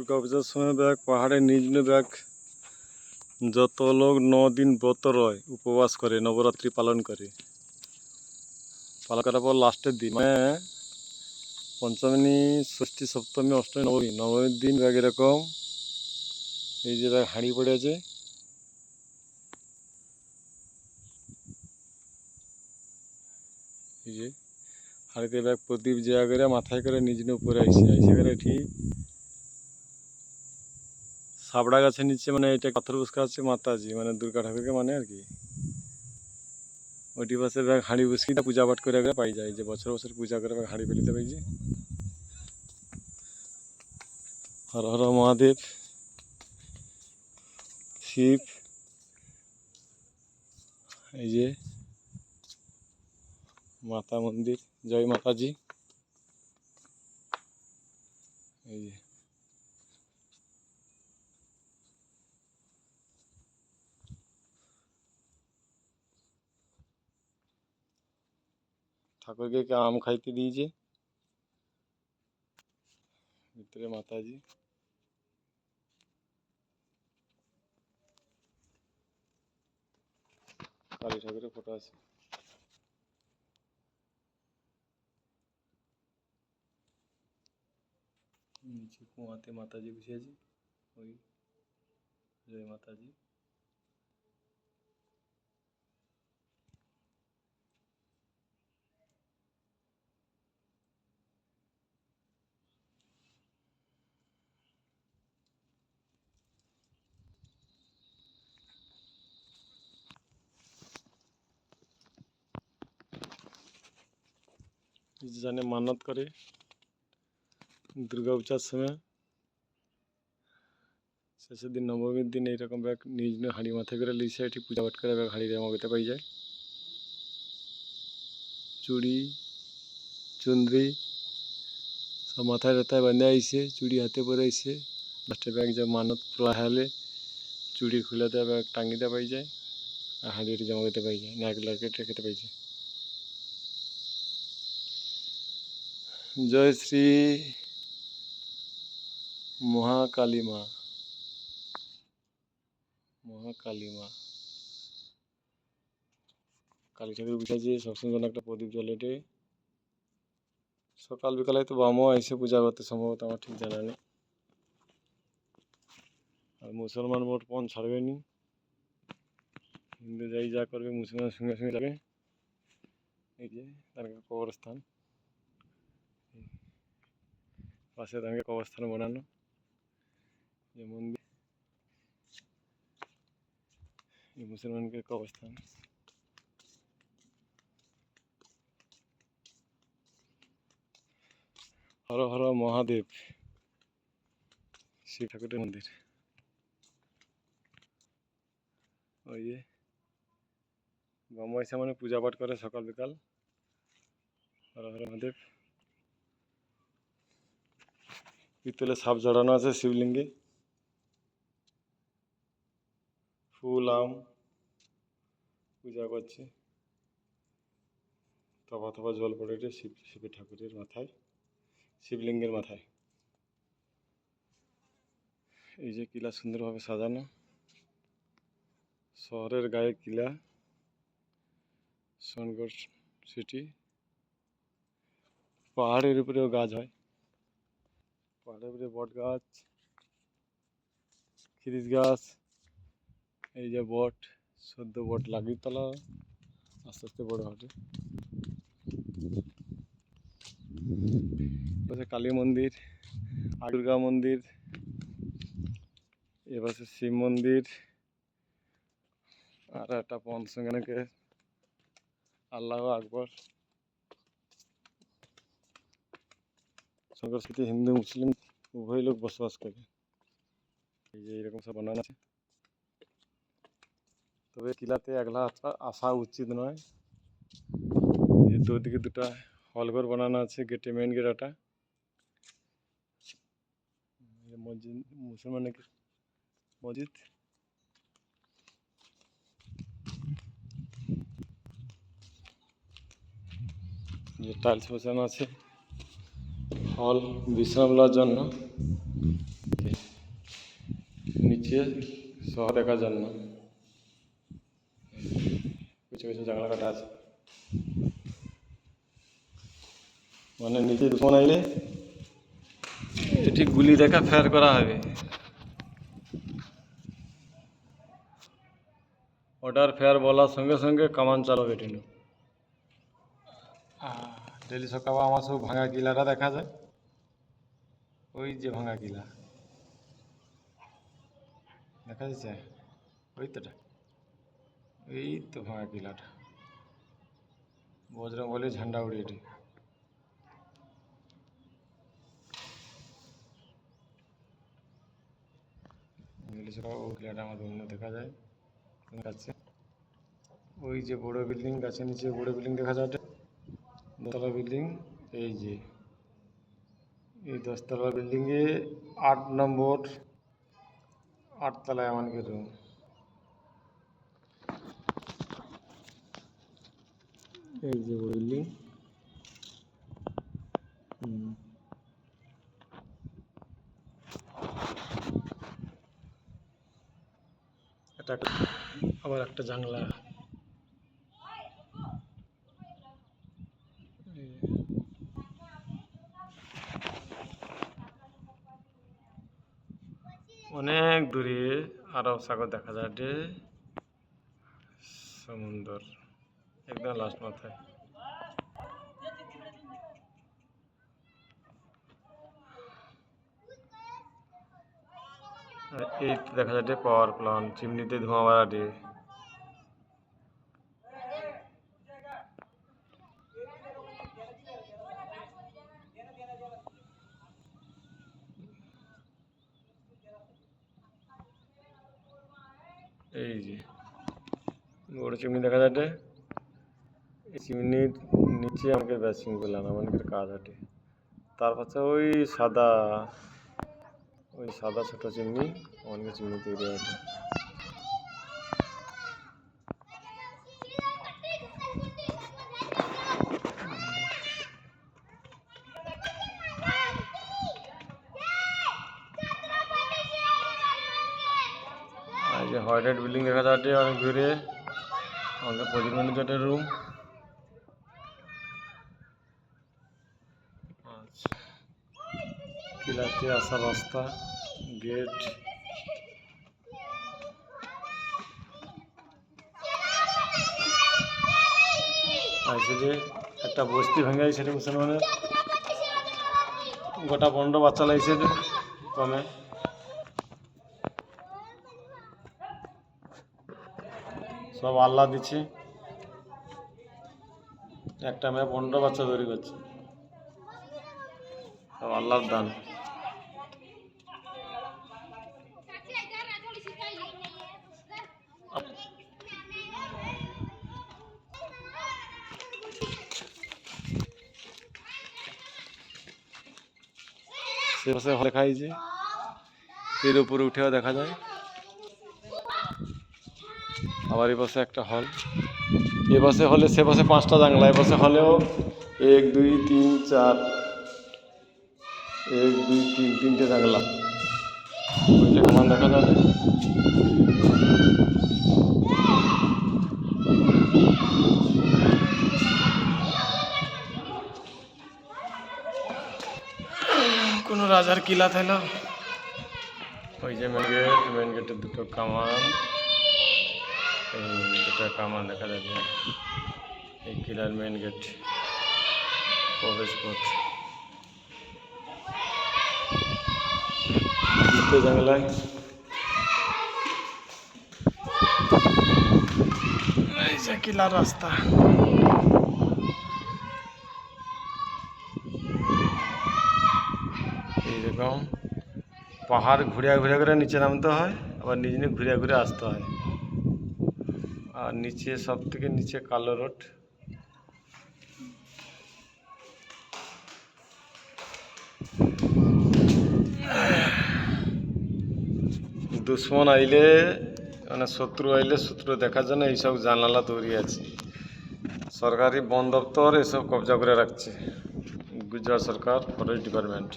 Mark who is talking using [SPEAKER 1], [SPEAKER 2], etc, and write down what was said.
[SPEAKER 1] দুর্গা পূজার সময় ব্যাগ, পাহাড়ে নিজ ব্যাগ। যত লোক ন দিন ব্রত রয়, উপবাস করে, নবরাত্রি পালন করে। পালন করার পর লাস্টের দিন মানে পঞ্চমী, ষষ্ঠী, সপ্তমী, অষ্টমী, নবমী। নবমীর দিন ব্যাগ এরকম। এই যে ব্যাগ হাঁড়ি পড়ে আছে। এই যে হাঁড়িতে ব্যাগ প্রদীপ জায়গা করে, মাথায় করে নিজ উপরে আইসে। আইসে করে ঠিক সাবড়া গাছের নিচে মানে এটা পাথর বুসকা আছে মাতাজি মানে দুর্গা ঠাকুরকে মানে আর কি। ওইটি পাশে ব্যাগ হাঁড়ি বুসকিটা পূজা পাঠ করে করে পাই যায় যে বছর বছর পূজা করে ব্যাগ হাঁড়ি ফেলিতে পাইছে হর হর মহাদেব, শিব, এই যে মাতা মন্দির, জয় মাতাজি। এই যে ঠাকুরকে আম খাইতে দিয়েছে ভিতরে মাতাজি কালী ঠাকুরের ফটো আছে নিচে কুয়াতে মাতাজি বসে আছে ওই জয় মাতাজি জানে মানত করে দুর্গা পূজার সময় শেষের দিন নবমীর দিন এইরকম ব্যাগ নিজ নিজ হাঁড়ি মাথায় করে লিসে এটি পূজা পাঠ করে ব্যাগ হাঁড়ি মগতে পাই যায় চুড়ি চুন্দ্রি সব মাথায় রাতায় বাঁধে আইসে চুড়ি হাতে পরে আইসে লাস্টে ব্যাগ যে মানত তোলা হলে চুড়ি খুলে দেয় ব্যাগ টাঙ্গিতে পাই যায় আর হাঁড়ি জমা করতে পাই যায় নাক লাগাতে খেতে পাই যায় জয় শ্রী মহাকালী মা। মহাকালী মা। কালী ঠাকুর বুঝাইছে সবসময় যেন একটা প্রদীপ জ্বলে এটে সকাল বিকালে তো বামও এসে পূজা করতে, সম্ভবত আমার ঠিক জানা নেই। আর মুসলমান মোট পণ ছাড়বে নি? হিন্দু যাই যা করবে, মুসলমানের সঙ্গে সঙ্গে যাবে। এই যে তার কবরস্থান। পাশে তাকে কবরস্থান বানানো। যে মন্দির এই মুসলমানকে কবরস্থান হর হর মহাদেব, শিব ঠাকুরের মন্দির। ওই যে গমাইসা মানে পূজা পাঠ করে সকাল বিকাল। হর হর মহাদেব। পিতলে সাপ জড়ানো আছে শিবলিঙ্গে। ফুল, আম পূজা করছে। তবা তবা জল পড়ে রে শিব শিব ঠাকুরের মাথায়, শিবলিঙ্গের মাথায়। এই যে কিলা সুন্দরভাবে সাজানো। শহরের গায়ে কিলা সোনগড় সিটি। পাহাড়ের উপরেও গাছ হয়। পাহাড়ের বট গাছ খিরিস গাছ, এই যে বট, সদ্য বট লাগিয়ে তোলা, আস্তে আস্তে বড় হবে। কালী মন্দির দুর্গা মন্দির, এপাশে শিব মন্দির, আর একটা পঞ্চঙ্গানকে আল্লাহ আকবর। সংস্কৃতি হিন্দু মুসলিম উভয় লোক বসবাস করে। এই যে এরকম সব বানানো আছে। তবে কিলাতে একলা আসা- উচিত নয়। এই দুদিকে দুটা হলঘর বানানো আছে, গেটে মেন গেটাটা মসজিদ, মুসলমানের মসজিদ? যে টাইলস বসানো আছে। হল বিশ্রাম নেওয়ার জন্য। নিচে শহর দেখার জন্য। কিছু কিছু জানলা কাটা আছে। মানে নিচে দুশ্মন আইলে এটি গুলি দেখা ফেয়ার করা হবে। অর্ডার ফেয়ার বলার সঙ্গে সঙ্গে কামান চালাবে টিনু ডেলি সকালে আমার সব ভাঙা কিলাটা দেখা যায়। ওই যে ভাঙা কিলা দেখা যাচ্ছে? ওই তোটা এই তো ভাঙা কিলাটা বজরং বলে ঝান্ডা উড়িয়ে এটি ওই কিলাটা আমাদের অন্য দেখা যায়। কাছে ওই যে বড় বিল্ডিং, গাছের নিচে বড় বিল্ডিং দেখা যায় দশতলা বিল্ডিং, এই যে। এই দশতলা বিল্ডিংয়ে আট নম্বর আটতলায় আমাকে রুম এই যে বিল্ডিং এটা আবার একটা জানলা অনেক দূরে আরব সাগর দেখা যায় যে সমুন্দর। একদম লাস্ট মাথায়। এই দেখা যাচ্ছে পাওয়ার প্লান্ট চিমনিতে ধোঁয়া বাড়াটি এই যে বড় চিমনি দেখা যাচ্ছে এই চিমনির নিচে আমাকে ব্যাসিং করলাম আমাদের কাজ হাটে। তার পাশে ওই সাদা ওই সাদা ছোটো চিমনি আমাকে চিমনি তৈরি আছে যে হোয়াইট বিল্ডিং দেখা যাচ্ছে, অনেক দূরে আমাদের প্রদীপ ম্যানেজারের রুম কিলাতে আসার রাস্তা গেট যে একটা বস্তি ভেঙে গেছে মুসলমানের। গোটা পনেরো বাচ্চা লাগছে কমে সব আল্লাহ দিচ্ছে। একটা মেয়ে পনেরো বাচ্চা তৈরি করছে। সব আল্লাহর দান। সে পাশে হলে খাইছে এর উপরে উঠেও দেখা যায়। আবার এ পাশে একটা হল এ পাশে হলে সে পাশে পাঁচটা জানলা এ পাশে হলেও এক দুই তিন চার এক দুই তিন তিনটে জানলা। ওইটা কেমন দেখা যাবে কোনো রাজার কিলা থাইল? ওই যে মেন গেট মেন গেটের দুটো কামান। এই কামান দেখা যাচ্ছে এই কিলার মেন গেট প্রবেশ পথ জানলায়। এই যে কিলার রাস্তা। এইরকম পাহাড় ঘুরিয়া ঘুরিয়া করে নিচে নামতে হয়, আবার নিজে নিজে ঘুরিয়া ঘুরে আসতে হয়। আর নিচে সব থেকে নিচে কালো রোড। দুশ্মন আইলে মানে শত্রু আইলে শত্রু দেখার জন্য এইসব জানালা তৈরি আছে। সরকারি বন দপ্তর এসব কবজা করে রাখছে। গুজরাট সরকার, ফরেস্ট ডিপার্টমেন্ট।